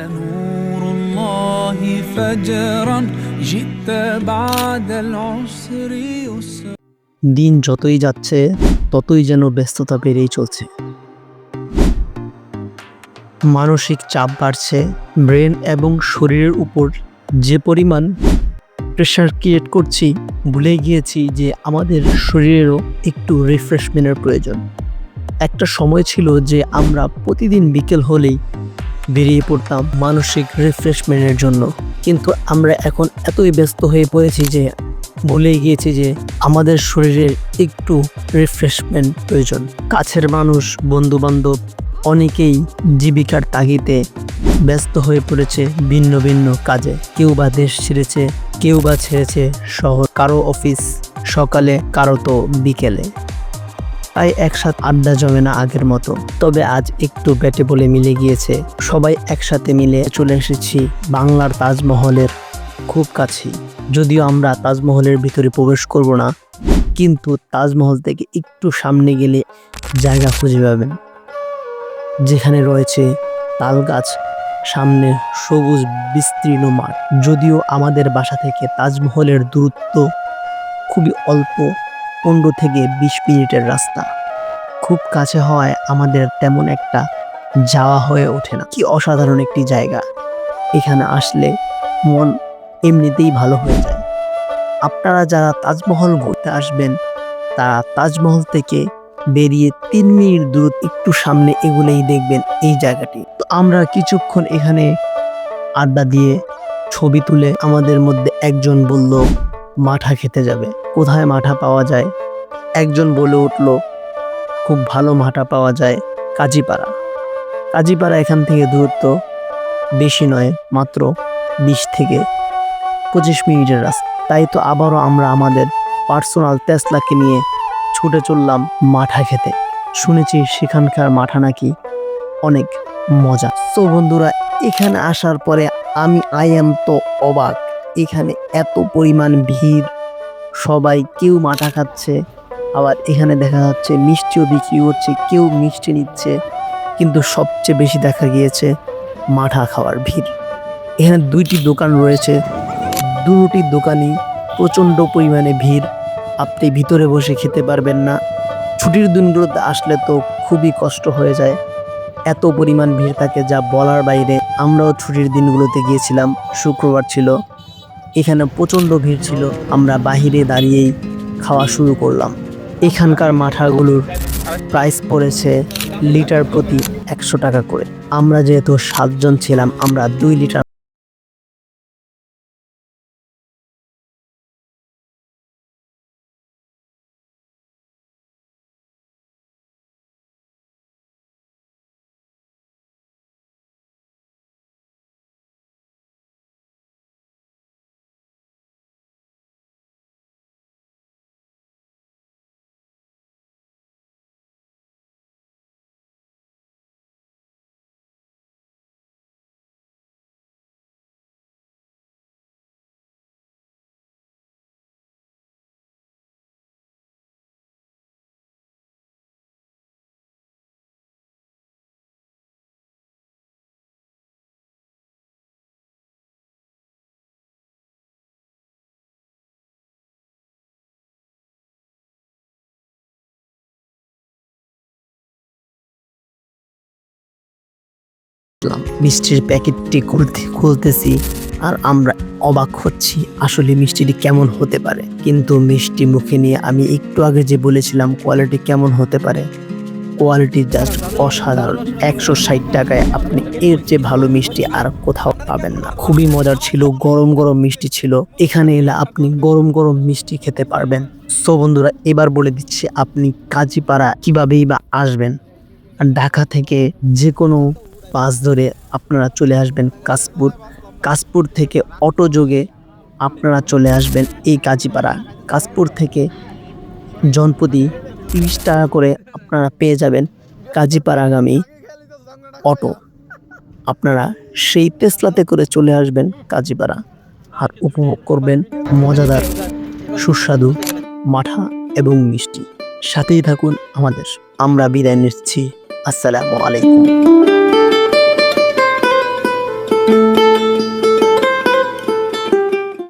نور الله فجرا جئت بعد العسر يسرا দিন যতই যাচ্ছে ততই যেন ব্যস্ততা বেড়েই চলছে মানসিক চাপ বাড়ছে ব্রেন এবং শরীরের উপর যে পরিমাণ প্রেশার ক্রিয়েট করছি ভুলে গিয়েছি যে আমাদের শরীরেরও একটু রিফ্রেশমেন্টের প্রয়োজন একটা সময় ছিল যে আমরা প্রতিদিন বিকেল হলেই বেরিয়ে পড়তাম মানসিক রিফ্রেশমেন্টের জন্য। কিন্তু আমরা এখন এতই ব্যস্ত হয়ে পড়েছি যে ভুলে গিয়েছি যে, আমাদের শরীরের একটু রিফ্রেশমেন্ট প্রয়োজন। কাছের মানুষ বন্ধু বান্ধব অনেকেই জীবিকার তাগিদে ব্যস্ত হয়ে পড়েছে ভিন্ন ভিন্ন কাজে। কেউ বা দেশ ছেড়েছে, কেউ বা ছেড়েছে শহর, কারও অফিস সকালে, কারও তো বিকেলে। তাই একসাথে আড্ডা জমে না আগের মতো। তবে আজ একটু ব্যাটে বলে মিলে গিয়েছে। সবাই একসাথে মিলে চলে এসেছি বাংলার তাজমহলের খুব কাছেই। যদিও আমরা তাজমহলের ভিতরে প্রবেশ করব না, কিন্তু তাজমহল থেকে একটু সামনে গেলে জায়গা খুঁজে পাবেন। যেখানে রয়েছে তাল গাছ সামনে সবুজ বিস্তীর্ণ মাঠ। যদিও আমাদের বাসা থেকে তাজমহলের দূরত্ব খুবই অল্প পনেরো থেকে বিশ মিনিটের রাস্তা। খুব কাছে হওয়ায় আমাদের তেমন একটা যাওয়া হয়ে ওঠে না। কি অসাধারণ একটি জায়গা। এখানে আসলে মন এমনিতেই ভালো হয়ে যায়। আপনারা যারা তাজমহল ঘুরতে আসবেন, তারা তাজমহল থেকে বেরিয়ে তিন মিনিট দূর একটু সামনে এগুলেই দেখবেন এই জায়গাটি। তো আমরা কিছুক্ষণ এখানে আড্ডা দিয়ে ছবি তুলে আমাদের মধ্যে একজন বলল মাঠা খেতে যাবে। কোথায় মাঠা পাওয়া যায়? একজন বলে উঠল, খুব ভালো মাঠা পাওয়া যায় কাজীপাড়া। কাজীপাড়া এখান থেকে দূরত্ব বেশি নয়, মাত্র বিশ থেকে পঁচিশ মিনিটের রাস্তা। তাই তো আবারও আমরা আমাদের পার্সোনাল তেসলাকে নিয়ে ছুটে চললাম মাঠা খেতে। শুনেছি সেখানকার মাঠা নাকি অনেক মজা। তো বন্ধুরা, এখানে আসার পরে আমি আই এম তো অবাক। এখানে এত পরিমাণ ভিড়। সবাই কেউ মাঠা খাচ্ছে। আবার এখানে দেখা যাচ্ছে মিষ্টিও বিক্রি করছে, কেউ মিষ্টি নিচ্ছে। কিন্তু সবচেয়ে বেশি দেখা গিয়েছে মাঠা খাওয়ার ভিড়। এখানে দুইটি দোকান রয়েছে। দুটি দোকানই প্রচণ্ড পরিমাণে ভিড়। আপনি ভিতরে বসে খেতে পারবেন না। ছুটির দিনগুলোতে আসলে তো খুবই কষ্ট হয়ে যায়। এত পরিমাণ ভিড় থাকে যা বলার বাইরে। আমরাও ছুটির দিনগুলোতে গিয়েছিলাম। শুক্রবার ছিল। এখানে প্রচণ্ড ভিড় ছিল, আমরা বাহিরে দাঁড়িয়েই খাওয়া শুরু করলাম। এখানকার মাঠাগুলোর প্রাইস পড়েছে লিটার প্রতি একশো টাকা করে। আমরা যেহেতু সাতজন ছিলাম, আমরা দুই লিটার মিষ্টির প্যাকেটটি খুলতে খুলতেছি আর আমরা অবাক হচ্ছি আসলে মিষ্টিটি কেমন হতে পারে। কিন্তু মিষ্টি মুখে নিয়ে আমি একটু আগে যে বলেছিলাম কোয়ালিটি কেমন হতে পারে কোয়ালিটি জাস্ট অসাধারণ। একশো ষাট টাকায় আপনি এর যে ভালো মিষ্টি আর কোথাও পাবেন না। খুবই মজার ছিল, গরম গরম মিষ্টি ছিল। এখানে এলে আপনি গরম গরম মিষ্টি খেতে পারবেন। সো বন্ধুরা, এবার বলে দিচ্ছি আপনি কাজীপাড়া কিভাবেই বা আসবেন। আর ঢাকা থেকে যে কোনো বাস ধরে আপনারা চলে আসবেন কাশপুর। কাশপুর থেকে অটো যোগে আপনারা চলে আসবেন এই কাজীপাড়া। কাশপুর থেকে জনপতি তিরিশ টাকা করে আপনারা পেয়ে যাবেন কাজীপাড়াগামী অটো। আপনারা সেই তেসলাতে করে চলে আসবেন কাজীপাড়া আর উপভোগ করবেন মজাদার, সুস্বাদু মাঠা এবং মিষ্টি। সাথেই থাকুন আমাদের। আমরা বিদায় নিচ্ছি। আসসালামু আলাইকুম।